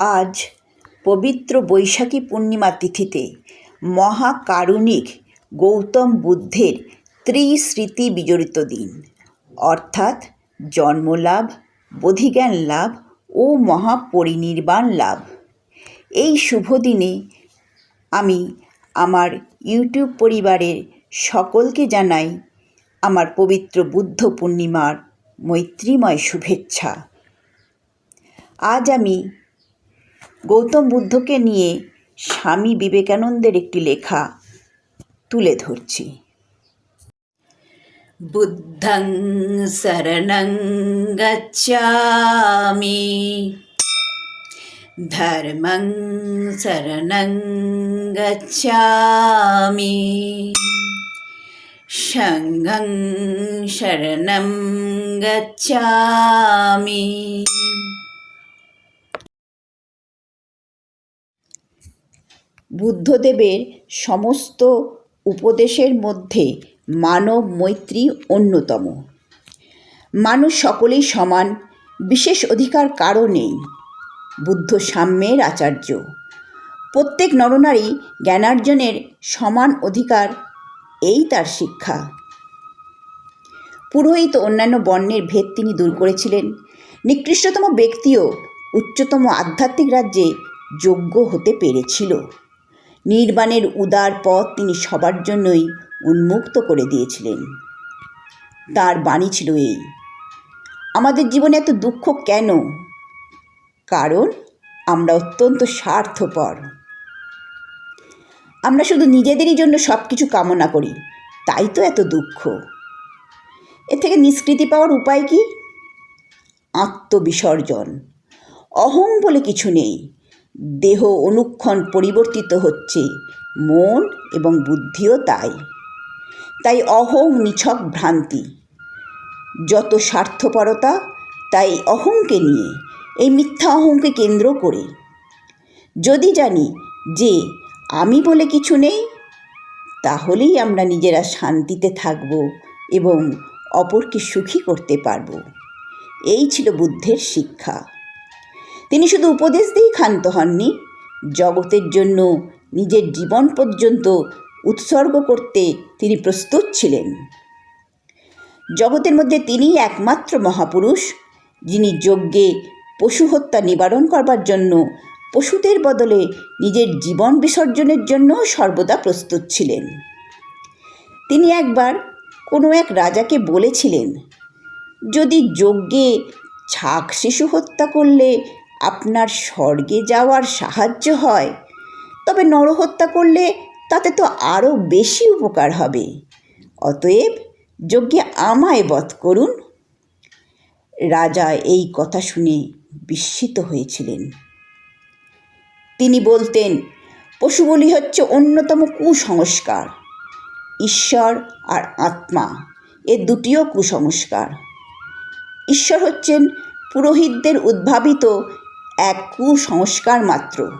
আজ পবিত্র বৈশাখী পূর্ণিমা তিথিতে মহাকারুণিক গৌতম বুদ্ধের ত্রিস্মৃতি বিজড়িত দিন। অর্থাৎ জন্মলাভ, বোধিজ্ঞান লাভ ও মহাপরিনির্বাণ লাভ। এই শুভ দিনে আমি আমার ইউটিউব পরিবারের সকলকে জানাই আমার পবিত্র বুদ্ধ পূর্ণিমার মৈত্রীময় শুভেচ্ছা। আজ আমি গৌতম বুদ্ধকে নিয়ে স্বামী বিবেকানন্দের একটি লেখা তুলে ধরছি। বুদ্ধং শরণং গচ্ছামি। ধর্মং শরণং গচ্ছামি। সঙ্গং শরণং গচ্ছামি। বুদ্ধদেবের সমস্ত উপদেশের মধ্যে মানব মৈত্রী অন্যতম। মানুষ সকলেই সমান, বিশেষ অধিকার কারও নেই, বুদ্ধ সাম্যের আচার্য। প্রত্যেক নরনারী জ্ঞানার্জনের সমান অধিকার, এই তার শিক্ষা। পুরোহিত অন্যান্য বর্ণের ভেদ তিনি দূর করেছিলেন। নিকৃষ্টতম ব্যক্তিও উচ্চতম আধ্যাত্মিক রাজ্যে যোগ্য হতে পেরেছিল। নির্বাণের উদার পথ তিনি সবার জন্যই উন্মুক্ত করে দিয়েছিলেন। তার বাণী ছিল এই, আমাদের জীবনে এত দুঃখ কেন? কারণ আমরা অত্যন্ত স্বার্থপর। আমরা শুধু নিজেদেরই জন্য সব কিছু কামনা করি, তাই তো এত দুঃখ। এ থেকে নিষ্কৃতি পাওয়ার উপায় কি? আত্মবিসর্জন। অহং বলে কিছু নেই। দেহ অনুক্ষণ পরিবর্তিত হচ্ছে, মন এবং বুদ্ধিও তাই। তাই অহং নিছক ভ্রান্তি। যত স্বার্থপরতা, তাই অহংকে নিয়ে, এই মিথ্যা অহংকে কেন্দ্র করে। যদি জানি যে আমি বলে কিছু নেই, তাহলেই আমরা নিজেরা শান্তিতে থাকব এবং অপরকে সুখী করতে পারব। এই ছিল বুদ্ধের শিক্ষা। তিনি শুধু উপদেশ দিয়েই ক্ষান্ত হননি। জগতের জন্য নিজের জীবন পর্যন্ত উৎসর্গ করতে তিনি প্রস্তুত ছিলেন। জগতের মধ্যে তিনিই একমাত্র মহাপুরুষ, যিনি যজ্ঞে পশু হত্যা নিবারণ করবার জন্য পশুদের বদলে নিজের জীবন বিসর্জনের জন্য সর্বদা প্রস্তুত ছিলেন। তিনি একবার কোনো এক রাজাকে বলেছিলেন, যদি যজ্ঞে ছাক শিশু হত্যা করলে আপনার স্বর্গে যাওয়ার সাহায্য হয়, তবে নরহত্যা করলে তাতে তো আরও বেশি উপকার হবে। অতএব যজ্ঞে আমায় বধ করুন। রাজা এই কথা শুনে বিস্মিত হয়েছিলেন। তিনি বলতেন, পশু বলি হচ্ছে অন্যতম কুসংস্কার। ঈশ্বর আর আত্মা, এ দুটিও কুসংস্কার। ঈশ্বর হচ্ছেন পুরোহিতদের উদ্ভাবিত এক কুসংস্কার মাত্র।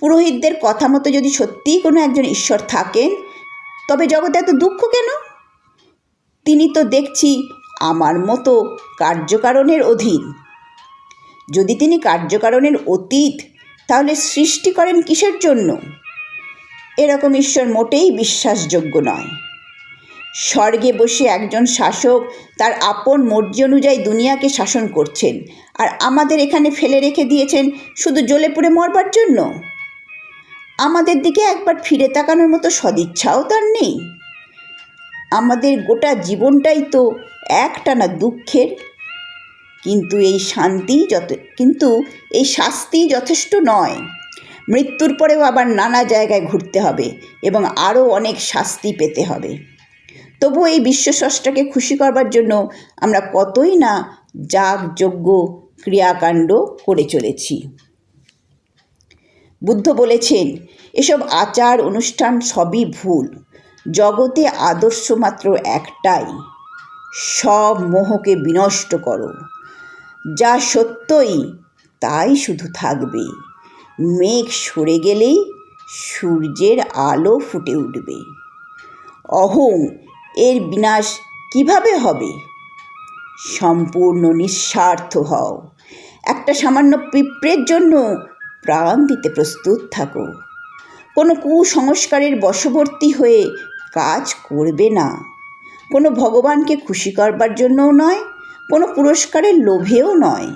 পুরোহিতদের কথা মতো যদি সত্যিই কোনো একজন ঈশ্বর থাকেন, তবে জগতে এত দুঃখ কেন? তিনি তো দেখছি আমার মতো কার্যকারণের অধীন। যদি তিনি কার্যকারণের অতীত, তাহলে সৃষ্টি করেন কিসের জন্য? এরকম ঈশ্বর মোটেই বিশ্বাসযোগ্য নয়। স্বর্গে বসে একজন শাসক তার আপন মর্জি অনুযায়ী দুনিয়াকে শাসন করছেন আর আমাদের এখানে ফেলে রেখে দিয়েছেন শুধু জ্বলে পুড়ে মরবার জন্য? আমাদের দিকে একবার ফিরে তাকানোর মতো সদিচ্ছাও তার নেই। আমাদের গোটা জীবনটাই তো একটানা দুঃখের। কিন্তু এই শান্তি যত কিন্তু এই শাস্তি যথেষ্ট নয়। মৃত্যুর পরেও আবার নানা জায়গায় ঘুরতে হবে এবং আরও অনেক শাস্তি পেতে হবে। তবু এই বিশ্বস্রষ্টাকে খুশি করবার জন্য আমরা কতই না যাগযজ্ঞ ক্রিয়াকাণ্ড করে চলেছি। বুদ্ধ বলেছেন, এসব আচার অনুষ্ঠান সবই ভুল, জগতে আদর্শ মাত্র একটাই, সব মোহকে বিনষ্ট করো, যা সত্যই তাই শুধু থাকবে, মেঘ সরে গেলেই সূর্যের আলো ফুটে উঠবে। অহং এর বিনাশ কীভাবে হবে? সম্পূর্ণ নিঃস্বার্থ হও। একটা সামান্য পিঁপড়ের জন্য প্রাণ দিতে প্রস্তুত থাকো। কোনো কুসংস্কারের বশবর্তী হয়ে কাজ করবে না। কোনো ভগবানকে খুশি করবার জন্যও নয়, কোনো পুরস্কারের লোভেও নয়।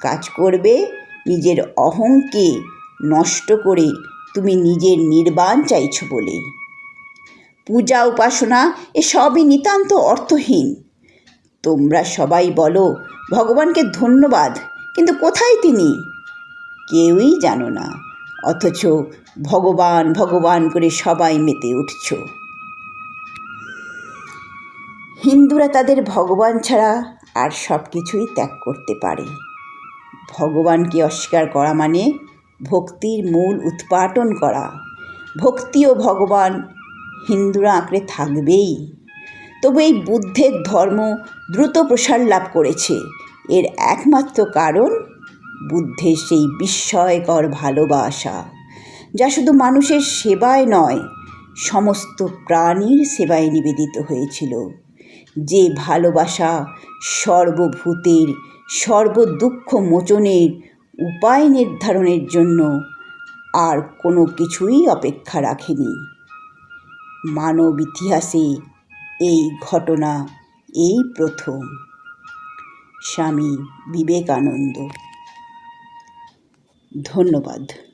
কাজ করবে নিজের অহংকে নষ্ট করে তুমি নিজের নির্বাণ চাইছো বলে। পূজা, উপাসনা, এসবই নিতান্ত অর্থহীন। তোমরা সবাই বলো, ভগবানকে ধন্যবাদ, কিন্তু কোথায় তিনি? কেউই জানো না, অথচ ভগবান ভগবান করে সবাই মেতে উঠছ। হিন্দুরা তাদের ভগবান ছাড়া আর সব কিছুই ত্যাগ করতে পারে। ভগবানকে অস্বীকার করা মানে? ভক্তির মূল উৎপাটন করা। ভক্তি ও ভগবান হিন্দুরা আঁকড়ে থাকবেই। তবু এই বুদ্ধের ধর্ম দ্রুত প্রসার লাভ করেছে। এর একমাত্র কারণ বুদ্ধের সেই বিস্ময়কর ভালোবাসা, যা শুধু মানুষের সেবায় নয়, সমস্ত প্রাণীর সেবায় নিবেদিত হয়েছিল। যে ভালোবাসা সর্বভূতের সর্বদুঃখ মোচনের উপায় নির্ধারণের জন্য আর কোনো কিছুই অপেক্ষা রাখেনি। মানব ইতিহাসে এই ঘটনা এই প্রথম। স্বামী বিবেকানন্দ। ধন্যবাদ।